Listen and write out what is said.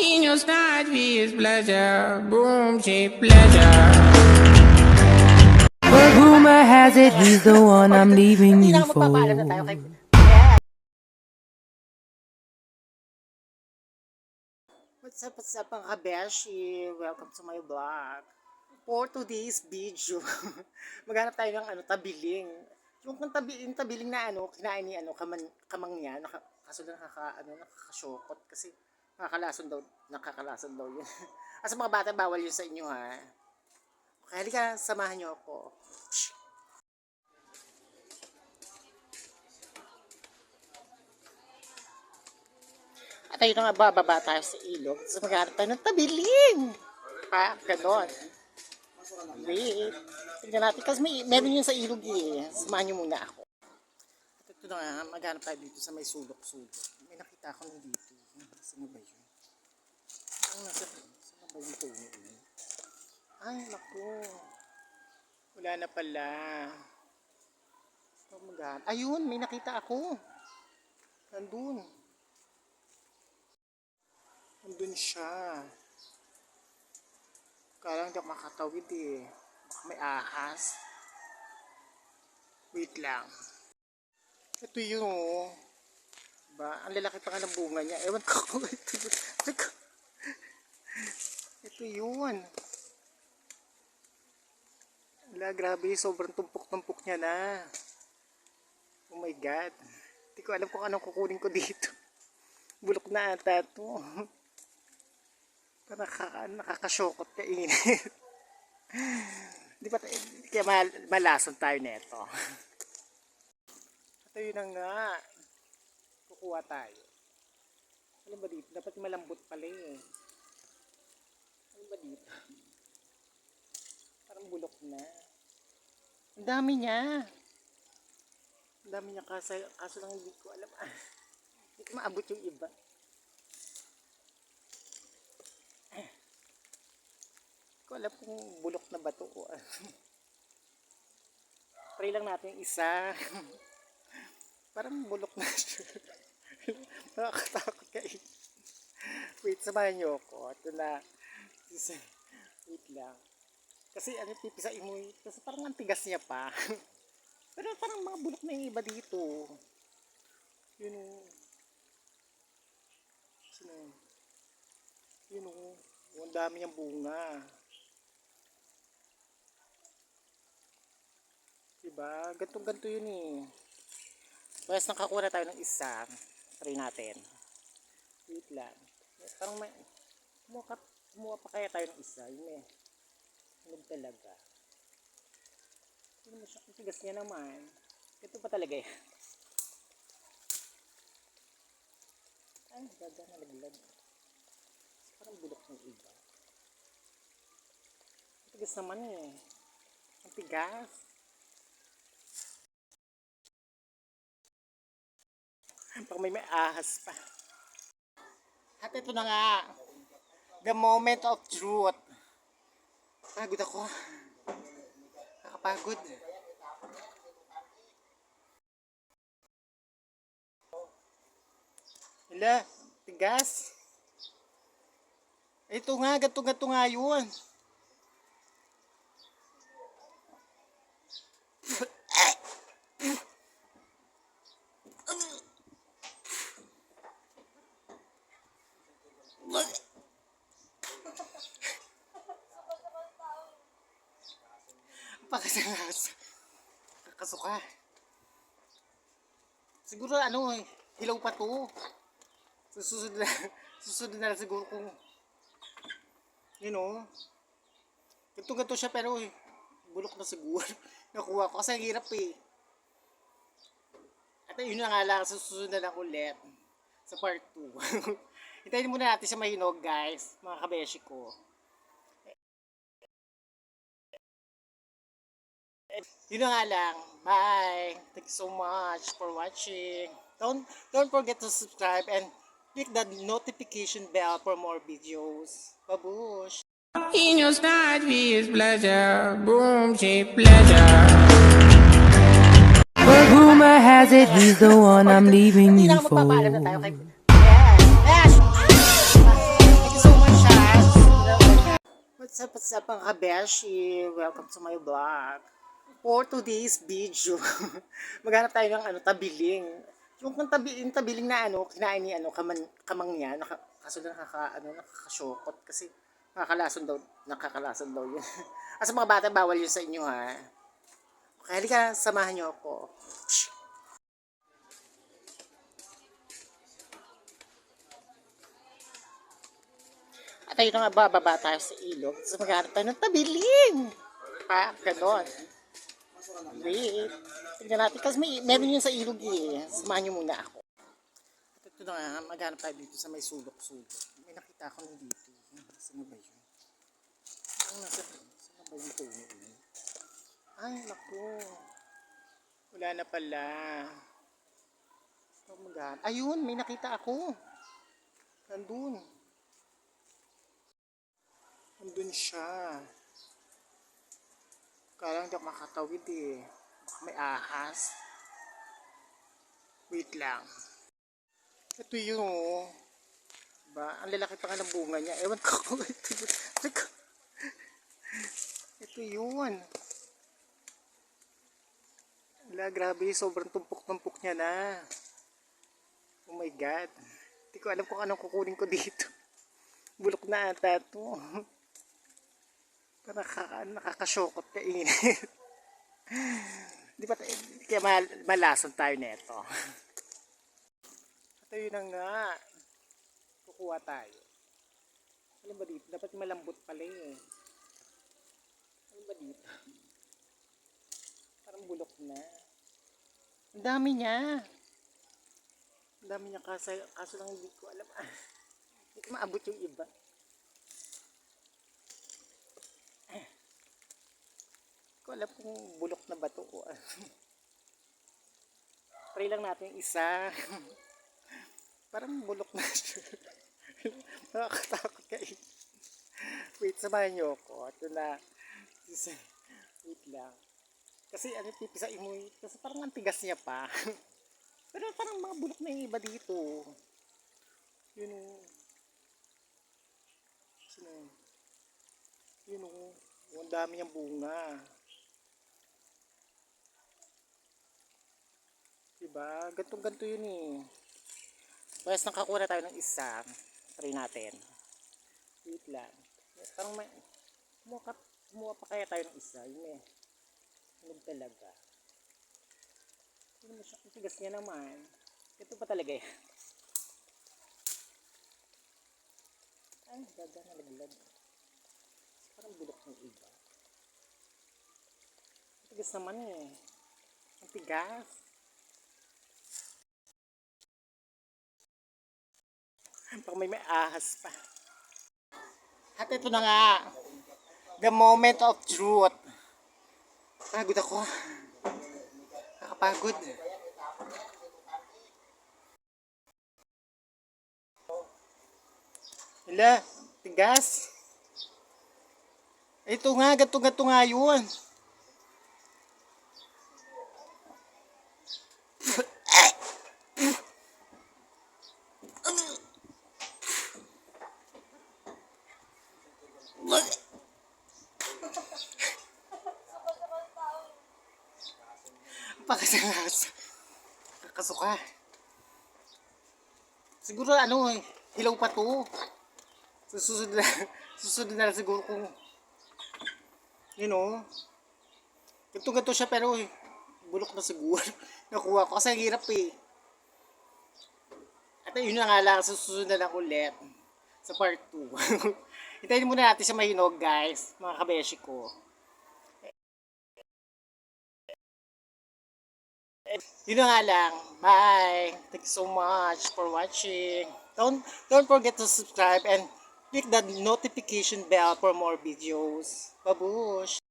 In your sight, is pleasure, boom, shape pleasure. But rumor has it he's the one I'm leaving you na for. na. What's up, what's up mga kabeshi? Welcome to my vlog. For today's video, maghanap tayo ng ano, tabiling. Yung, yung, tabi, yung tabiling na ano, kinain ni ano, kaman, kamang niya, naka, kaso lang nakaka, ano, nakakasyokot kasi nakakalason daw, nakakalason daw yun. As mga bata, bawal yun sa inyo ha. Kaya halika, samahan niyo ako. At ayun nga, bababa tayo sa ilog. So maghanap tayo ng tabiling. Ha? Ganon. Wait. Tingnan natin. Kasi may, meron yun sa ilog eh. Samahan niyo muna ako. At ito na nga, maghanap tayo dito sa may sulok-sulok. May nakita nung dito. Saan ba yun? Ang nasa, saan ba yung puno yun? Ay, naku. Wala na pala. So, maghanap. Ayun, may nakita ako. Nandun. Nandun siya. Kaya hindi ako makatawid eh. Baka may ahas. Wait lang. Ito yun oh. Diba? Ang lalaki pa nga ng bunga niya. Ewan ko kung ito yun. Ito yun. Wala, grabe. Sobrang tumpok-tumpok niya na. Oh my God. Hindi ko alam kung anong kukunin ko dito. Bulok na ata ito. Nakaka, nakakasyokot ka init. Di ba kaya mal, malason tayo nito. At yun na nga. Kukuha tayo. Ano ba dito? Dapat malambot pala eh. Ano ba dito? Parang bulok na. Ang dami niya. Ang dami niya kaso, kaso lang hindi ko alam. Ah, hindi ko maabot yung iba. Hindi ko alam kung bulok na ba to o ano. Try lang natin yung isa. Parang bulok na siya. Nakakatakot ka eh. Wait, samahan niyo ako. Ito na. Wait lang. Kasi ano, pipisain mo. Kasi parang ang tigas niya pa. Pero parang mga bulok na yung iba dito. Yun o. Sino yun? O. Ang dami niyang bunga. Diba? Ganto-ganto yun eh. Tapos nakakuha na tayo ng isa. Try natin. Wait lang. Parang may... Kumuha, kumuha pa kaya tayo ng isa. Yun eh. Ano talaga? Ano mo siya? Tigas niya naman. Ito pa talaga yan. Ay, gaga nalaglag. Parang bulok ng iba. Tigas naman eh. Ang tigas. Pag may may ahas pa. At ito na nga. The moment of truth. Pagod ako. Nakapagod. Hala, tigas. Ito nga, gato-gato nga yun. Kakasuka. Siguro ano eh, hilaw pa to. Susunod na, susunod na siguro kung, you know, ganto-ganto siya pero eh, bulok na siguro. Nakuha ko kasi ang hirap eh. At yun na nga lang, susunod na lang ulit sa part 2. Hintayin muna natin siya mahinog guys, mga kabeshi ko. Yun na nga lang. Bye. Thank you so much for watching. Don't don't forget to subscribe and click the notification bell for more videos. Babush! In your sight, is pleasure, boom, shape pleasure. But rumor has it he's the one I'm leaving you for. What's up, what's up mga kabeshi? Welcome to my vlog. For today's video, maghanap tayo ng ano, tabiling. Yung kung tabi, yung tabiling na ano, kinain ni ano, kaman, kamang niya, naka, kaso lang nakaka, ano, nakakasyokot kasi nakakalason daw, nakakalason daw yun. Asa mga bata, bawal yun sa inyo ha. Okay, halika, samahan niyo ako. At ayun nga, bababa tayo sa ilog. Tapos maghanap tayo ng tabiling. Pa, ganon. Wait. Tignan natin. Kasi may, meron yun sa ilog eh. Samahan niyo muna ako. At ito na nga, maghanap tayo dito sa may sulok-sulok. May nakita ako nung dito. Saan ba yun? Ang nasa, saan ba yung puno yun? Ay, naku. Wala na pala. Saan maghanap? Ayun, may nakita ako. Nandun. Nandun siya. Kaya hindi ako makatawid eh. May ahas. Wait lang. Ito yun oh. Diba? Ang lalaki pa nga ng bunga niya. Ewan ko kung ito yun. Ito yun. Wala, grabe. Sobrang tumpok-tumpok niya na. Oh my God. Hindi ko alam kung anong kukunin ko dito. Bulok na ata ito. Nakaka, nakakasyokot ka init. Di ba tayo, kaya mal, malason tayo nito. At yun na nga. Kukuha tayo. Alam ba dito? Dapat malambot pala eh. Alam ba dito? Parang bulok na. Ang dami niya. Ang dami niya kaso, kaso lang hindi ko alam. hindi ko maabot yung iba. Ko alam kung bulok na ba to o ano. Try lang natin yung isa. Parang bulok na siya. Nakakatakot kayo. Wait, samahan niyo ako. Ito na. Wait lang. Kasi ano, pipisain mo eh. Kasi parang ang tigas niya pa. Pero parang mga bulok na yung iba dito. Yun o. Sino? Yun o. Ang dami niyang bunga. Diba? Gantong-ganto yun eh. Pwes nakakuha na tayo ng isa. Try natin. Wait lang. Parang may... Kumuha, kumuha pa kaya tayo ng isa. Yun eh. Huwag talaga. Ano mo siya? Tigas niya naman. Ito pa talaga eh. Ay, gaga na laglag. Parang bulok ng iba. Tigas naman eh. Ang tigas. Pag may may ahas pa. At ito na nga. The moment of truth. Pagod ako. Nakapagod. Hala, tigas. Ito nga, gato-gato nga yun. Pakasalas. Kakasuka. Siguro ano eh, pa to. Susunod na, susunod na siguro kung, you know, ganto-ganto siya pero eh, bulok na siguro. Nakuha ko kasi hirap eh. At yun na nga lang, susunod na lang ulit sa part 2. Hintayin muna natin siya mahinog guys, mga kabeshi ko. Yun na nga lang. Bye. Thank you so much for watching. Don't don't forget to subscribe and click the notification bell for more videos. Babush!